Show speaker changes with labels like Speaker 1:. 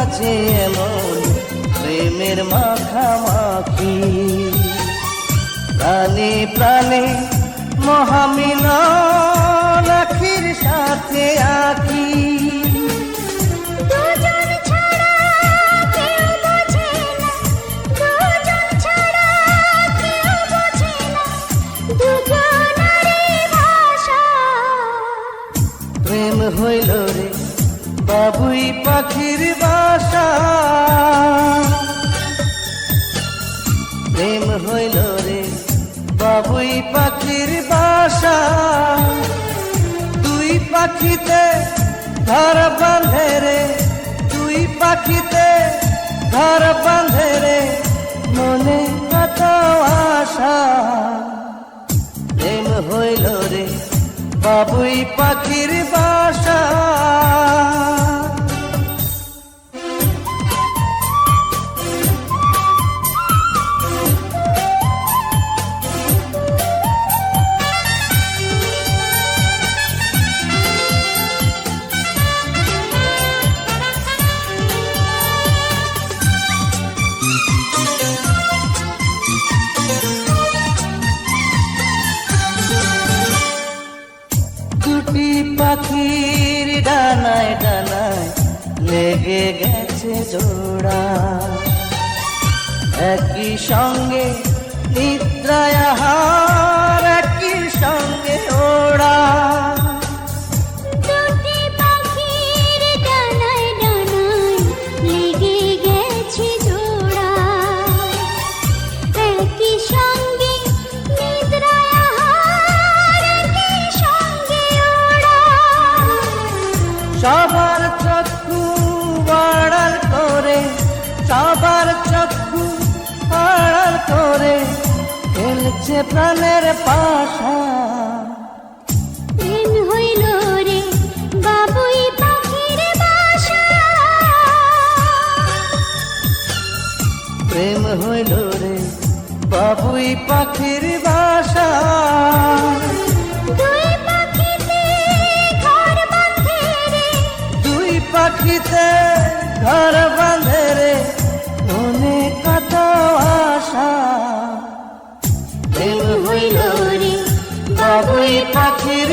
Speaker 1: আছে এমন প্রেমের মাখামাখি। প্রাণে প্রাণে মহামিল রাখির সাথে
Speaker 2: ভাষা।
Speaker 1: প্রেম হইল রে বাবুই পাখির বাসা। প্রেম হইল রে বাবুই পাখির বাসা। দুই পাখিতে ঘর বাঁধে রে, দুই পাখিতে ঘর বাঁধে রে, মনে কত আশা। প্রেম হইল রে বাবুই পাখির বাসা। লেগে গেছে জোড়া। একই সঙ্গে নিদ্রায়
Speaker 2: নিদ্রায় একই সঙ্গে ওড়া।
Speaker 1: সবার চক্ষু আড়াল করে সবার চক্ষু আড়াল করে খেলছে প্রাণের পাশা।
Speaker 2: প্রেম হইল রে বাবুই পাখির বাসা।
Speaker 1: পাখিতে ঘর বাঁধে রে মনে কত আশা। প্রেম হইল রে বাবুই পাখির